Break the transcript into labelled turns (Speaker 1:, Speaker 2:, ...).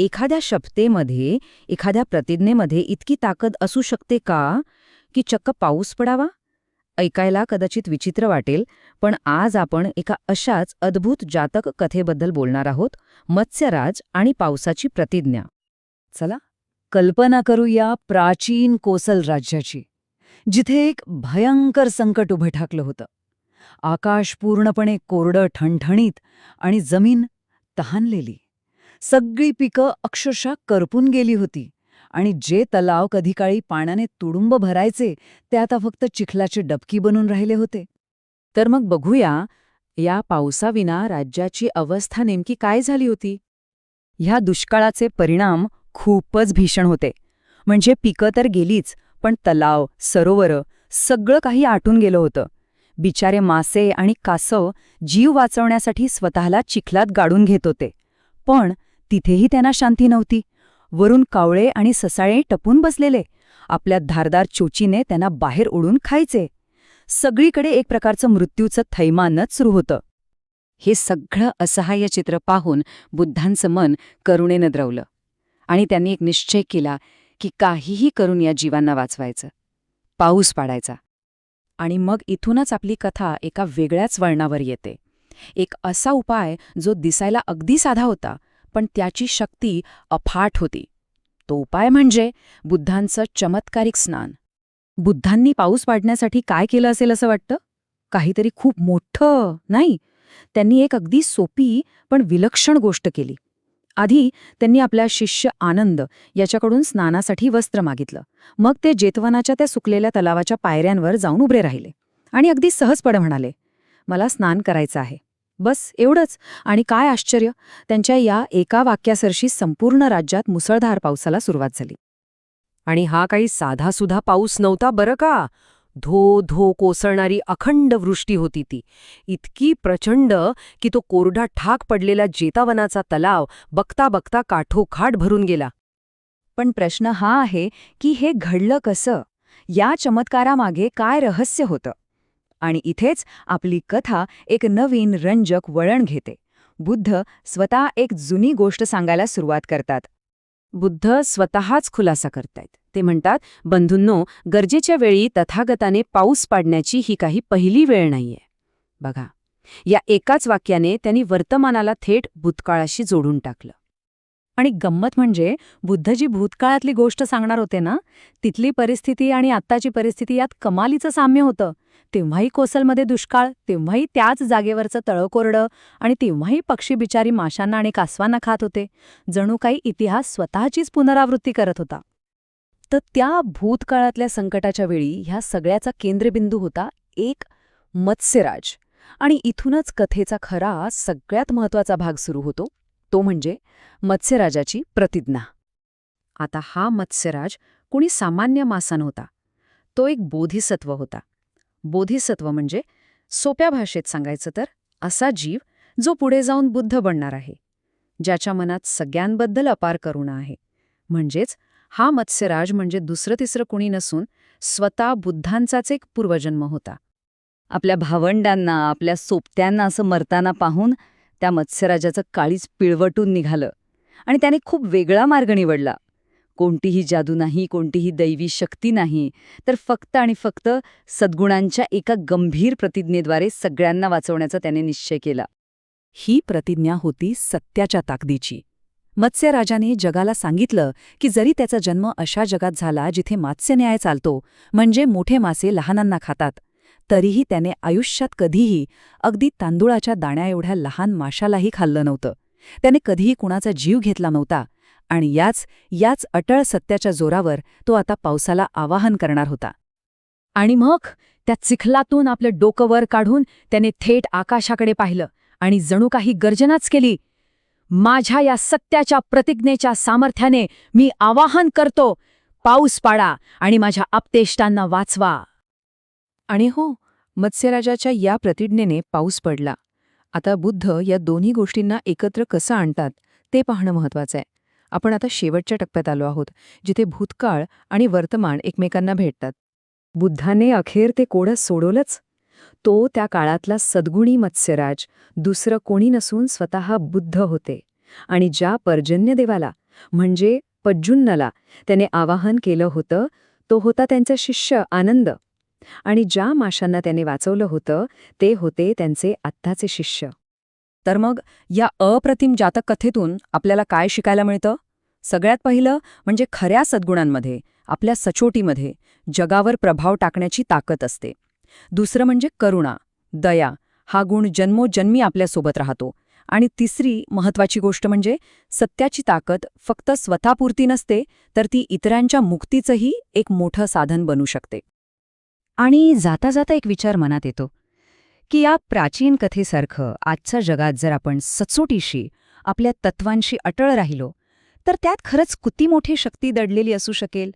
Speaker 1: एखाद्या शपतेमध्ये एखाद्या प्रतिज्ञेमध्ये इतकी ताकद असू शकते का की चक्क पाऊस पडावा? ऐकायला कदाचित विचित्र वाटेल पण आज आपण एका अशाच अद्भुत जातक कथेबद्दल बोलणार आहोत मत्स्यराज आणि पावसाची प्रतिज्ञा. चला
Speaker 2: कल्पना करूया प्राचीन कोसल राज्याची जिथे एक भयंकर संकट उभं ठाकलं होतं. आकाश पूर्णपणे कोरडं ठणठणीत आणि जमीन तहानलेली. सगळी पिकं अक्षरशः करपून गेली होती. आणि जे तलाव कधीकाळी पाण्याने तुडुंब भरायचे ते आता फक्त चिखलाची डबकी बनून राहिले होते.
Speaker 3: तर मग बघूया या पावसाविना राज्याची अवस्था नेमकी काय झाली होती?
Speaker 1: ह्या दुष्काळाचे परिणाम खूपच भीषण होते. म्हणजे पिकं तर गेलीच पण तलाव सरोवरं सगळं काही आटून गेलं होतं. बिचारे मासे आणि कासव जीव वाचवण्यासाठी स्वतःला चिखलात गाडून घेत होते. पण तिथेही त्यांना शांती नव्हती. वरून कावळे आणि ससाळे टपून बसलेले. आपल्या धारदार चोचीने त्यांना बाहेर ओढून खायचे. सगळीकडे एक प्रकारचं मृत्यूचं थैमानच सुरू होतं. हे सगळं असहाय्य चित्र पाहून बुद्धांचं मन करुणेनं द्रवलं. आणि त्यांनी एक निश्चय केला की काहीही करून या जीवांना वाचवायचं. पाऊस पाडायचा. आणि मग इथूनच आपली कथा एका वेगळ्याच वळणावर येते. एक असा उपाय जो दिसायला अगदी साधा होता. पण त्याची शक्ती अफाट होती. तो उपाय म्हणजे बुद्धांचं चमत्कारिक स्नान. बुद्धांनी पाऊस पाडण्यासाठी काय केलं असेल असं वाटतं? काहीतरी खूप मोठं नाही? त्यांनी एक अगदी सोपी पण विलक्षण गोष्ट केली. आधी त्यांनी आपल्या शिष्य आनंद याच्याकडून स्नानासाठी वस्त्र मागितलं. मग ते जेतवनाच्या त्या सुकलेल्या तलावाच्या पायऱ्यांवर जाऊन उभे राहिले आणि अगदी सहजपणे म्हणाले मला स्नान करायचं आहे. बस एवढंच. आणि काय आश्चर्य त्यांच्या या एका वाक्यासरशी संपूर्ण राज्यात मुसळधार पावसाला सुरुवात झाली.
Speaker 3: आणि हा काही साधासुधा पाऊस नव्हता बरं का? धो धो कोसळणारी अखंड वृष्टी होती ती. इतकी प्रचंड की तो कोरडा ठाक पडलेला जेतावनाचा तलाव बघता बघता काठोखाट भरून गेला.
Speaker 1: पण प्रश्न हा आहे की हे घडलं कसं? या चमत्कारामागे काय रहस्य होतं? आणि इथेच आपली कथा एक नवीन रंजक वळण घेते. बुद्ध स्वतः एक जुनी गोष्ट सांगायला सुरुवात करतात.
Speaker 3: बुद्ध स्वतःच खुलासा करतायत. ते म्हणतात बंधूंनो गरजेच्या वेळी तथागताने पाऊस पाडण्याची ही काही पहिली वेळ नाहीये. बघा या एकाच वाक्याने त्यांनी वर्तमानाला थेट भूतकाळाशी जोडून टाकलं.
Speaker 1: आणि गंमत म्हणजे बुद्ध जी भूतकाळातली गोष्ट सांगणार होते ना तिथली परिस्थिती आणि आत्ताची परिस्थिती यात कमालीचं साम्य होतं. तेव्हाही कोसलमध्ये दुष्काळ तेव्हाही त्याच जागेवरचं तळकोरडं आणि तेव्हाही पक्षी बिचारी माशांना आणि कासवांना खात होते. जणू काही इतिहास स्वतःचीच पुनरावृत्ती करत होता. तर त्या भूतकाळातल्या संकटाच्या वेळी ह्या सगळ्याचा केंद्रबिंदू होता एक मत्स्यराज. आणि इथूनच कथेचा खरा सगळ्यात महत्त्वाचा भाग सुरू होतो. तो म्हणजे मत्स्यराजाची प्रतिज्ञा. आता हा मत्स्यराज कुणी सामान्य मासा नव्हता तो एक बोधिसत्व होता. बोधिसत्व म्हणजे सोप्या भाषेत सांगायचं तर असा जीव जो पुढे जाऊन बुद्ध बनणार आहे ज्याच्या मनात सगळ्यांबद्दल अपार करुणा आहे. म्हणजेच हा मत्स्यराज म्हणजे दुसरं तिसरं कुणी नसून स्वतः बुद्धांचाच एक पूर्वजन्म होता. आपल्या भावंडांना आपल्या सोबत्यांना असं मरताना पाहून त्या मत्स्यराजाचं काळीच पिळवटून निघालं आणि त्याने खूप वेगळा मार्ग निवडला. कोणतीही जादू नाही कोणतीही दैवी शक्ती नाही तर फक्त आणि फक्त सद्गुणांच्या एका गंभीर प्रतिज्ञेद्वारे सगळ्यांना वाचवण्याचा त्याने निश्चय केला. ही प्रतिज्ञा होती सत्याच्या ताकदीची. मत्स्यराजाने जगाला सांगितलं की जरी त्याचा जन्म अशा जगात झाला जिथे मात्स्यन्याय चालतो म्हणजे मोठे मासे लहानांना खातात तरीही त्याने आयुष्यात कधीही अगदी तांदुळाच्या दाण्या एवढ्या लहान माशालाही खाल्लं नव्हतं. त्याने कधीही कुणाचा जीव घेतला नव्हता आणि याच याच अटळ सत्याच्या जोरावर तो आता पावसाला आवाहन करणार होता. आणि मग त्या चिखलातून आपलं डोकं वर काढून त्याने थेट आकाशाकडे पाहिलं आणि जणू काही गर्जनाच केली. माझ्या या सत्याच्या प्रतिज्ञेच्या सामर्थ्याने मी आवाहन करतो पाऊस पाडा आणि माझ्या आपतेष्टांना वाचवा. आणि हो मत्स्यराजाच्या या प्रतिज्ञेने पाऊस पडला. आता बुद्ध या दोन्ही गोष्टींना एकत्र कसं आणतात ते पाहणं महत्वाचं आहे. आपण आता शेवटच्या टप्प्यात आलो आहोत जिथे भूतकाळ आणि वर्तमान एकमेकांना भेटतात. बुद्धाने अखेर ते कोडं सोडवलंच? तो त्या काळातला सद्गुणी मत्स्यराज दुसरं कोणी नसून स्वतः बुद्ध होते. आणि ज्या पर्जन्यदेवाला म्हणजे पज्जुन्नला त्याने आवाहन केलं होतं तो होता त्यांचा शिष्य आनंद. आणि ज्या माशांना त्याने वाचवलं होतं ते होते त्यांचे आत्ताचे शिष्य.
Speaker 3: तर मग या अप्रतिम जातक कथेतून आपल्याला काय शिकायला मिळतं? सगळ्यात पहिलं म्हणजे खऱ्या सद्गुणांमध्ये आपल्या सचोटीमध्ये जगावर प्रभाव टाकण्याची ताकद असते. दुसरं म्हणजे करुणा दया हा गुण जन्मोजन्मी आपल्यासोबत राहतो. आणि तिसरी महत्वाची गोष्ट म्हणजे सत्याची ताकद फक्त स्वतःपुरती नसते तर ती इतरांच्या मुक्तीचंही एक मोठं साधन बनू शकते.
Speaker 2: आणि जाता जाता एक विचार मनात येतो की या प्राचीन कथेसारखं आजच्या जगात जर आपण सचोटीशी आपल्या तत्वांशी अटळ राहिलो तर त्यात खरंच किती मोठी शक्ती दडलेली असू शकेल?